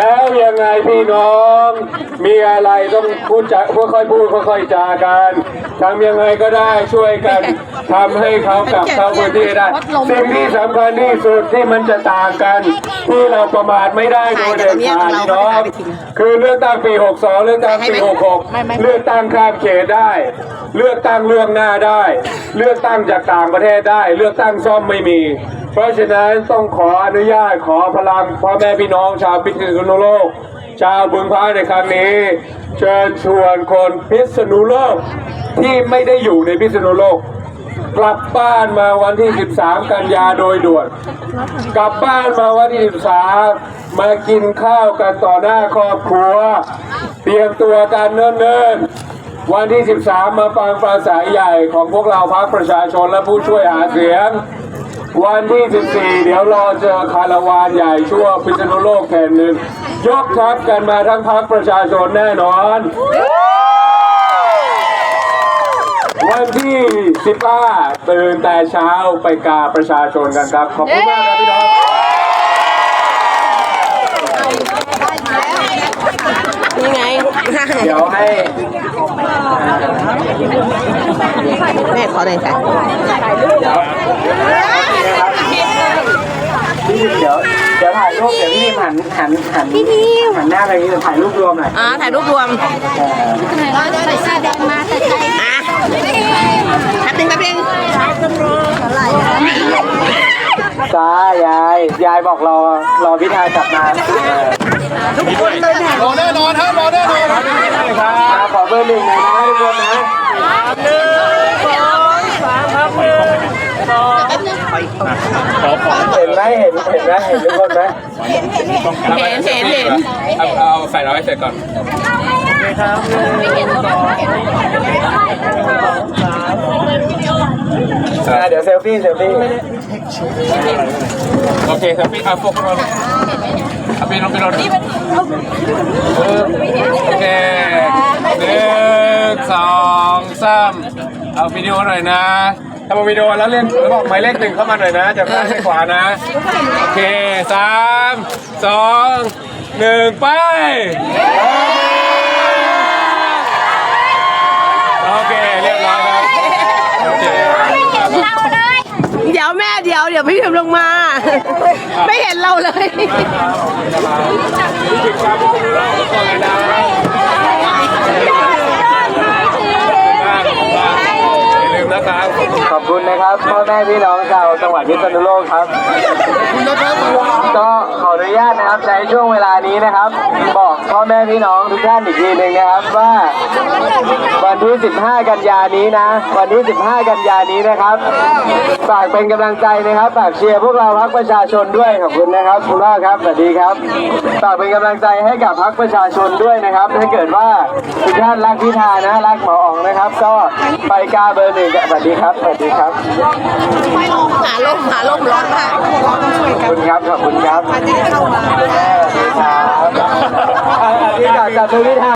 แล้วยังไงพี่น้อง มีอะไรต้องพูดจาค่อยๆพูดค่อยๆจากันทำยังไงก็ได้ช่วยกันทำให้เขากลับเข้าพื้นที่ได้สิ่งที่สำคัญที่สุดที่มันจะต่างกัน ที่เราประมาทไม่ได้โดยเด็ดขาดพี่น้องคือเลือกตั้งปี 62 เลือกตั้งปี 66 เลือกตั้งข้ามเขตได้ เลือกตั้งเรื่องหน้าได้ เลือกตั้งจากต่างประเทศได้ เลือกตั้งซ่อมไม่มี เพราะฉะนั้นต้องขออนุญาตขอพลังพ่อแม่พี่น้องชาวพิษณุโลก ชาวบึงพระในครั้งนี้ เชิญชวนคนพิษณุโลกที่ไม่ได้อยู่ในพิษณุโลกกลับบ้านมาวันที่ 13 กันยาโดยด่วน กลับบ้านมาวันที่ 13 มากินข้าวกันต่อหน้าครอบครัว เตรียมตัวกันเนิ่นๆ วันที่ 13 มาฟังปราศัยใหญ่ของพวกเราพรรคประชาชนและผู้ช่วยหาเสียง วันที่ 14 เดี๋ยวรอเจอคาราวานใหญ่ชั่วพิษณุโลกแห่งหนึ่ง ยกทัพกันมาทั้งพรรคประชาชนแน่นอน วันที่ 15ตื่นแต่เช้าไปกาประชาชนกันครับ ขอบคุณมากครับพี่น้อง นี่ไง เดี๋ยวให้แม่ขอหน่อยค่ะพี่เดี๋ยวเดี๋ยวถ่ายรูปเดี๋ยวพี่พิมหันหันหันหันหน้าไปนี่ถ่ายรูปรวมหน่อยอ๋อถ่ายรูปรวมใส่เสื้อแดงมาแต่ใจอะแป๊บนึงแป๊บนึงจ้ายายยายบอกรอรอพิธากลับมา รอแน่นอนครับรอแน่นอนครับครับขอเบอร์หนึ่งหน่อยนะทุกคนนะเห็นไหมเห็นเห็นไหมเห็นทุกคนไหมเห็นเห็นเห็นเอาเอาใส่เราให้เสร็จก่อนอะเดี๋ยวเซลฟี่เซลฟี่โอเคครับพี่เอาพวกเรา เอาพี่ลงไปลงโอเคหนึ่งสองสามเอาวิดีโอหน่อยนะทำวิดีโอแล้วเล่นแล้วบอกหมายเลขหนึ่งเข้ามาหน่อยนะจะซ้ายไปขวานะ โอเคสามสองหนึ่งไป โอเค เรียบร้อยครับ โอเค เดี๋ ยวแม่เดี๋ยวเดี๋ยวพี่พิมลงมา ไม่เห็นเราเลย รู้สึกความเป็นคนเราทุกคนเลยนะอย่าลืมนะครับ ขอบคุณนะครับพ่อแม่พี่น้องชาวจังหวัดพิษณุโลกครับ ก็ขออนุญาตนะครับใช้ช่วงเวลานี้นะครับ บอกพ่อแม่พี่น้องทุกท่านอีกทีหนึ่งนะครับว่า วันที่ 15 กันยานี้นะ วันที่ 15 กันยานี้นะครับฝากเป็นกำลังใจนะครับฝากเชียร์พวกเราพรรคประชาชนด้วยขอบคุณนะครับคุณพ่อครับสวัสดีครับฝากเป็นกำลังใจให้กับพรรคประชาชนด้วยนะครับถ้าเกิดว่าทุกท่านรักพิธานะรักหมออ๋องนะครับ ก็ไปกาเบอร์หนึ่งสวัสดีครับ สวัสดีครับ หาลมหาลมร้อนมากขอบคุณครับ ขอบคุณครับสวัสดีครับอ่าอธิษฐานกับพิธา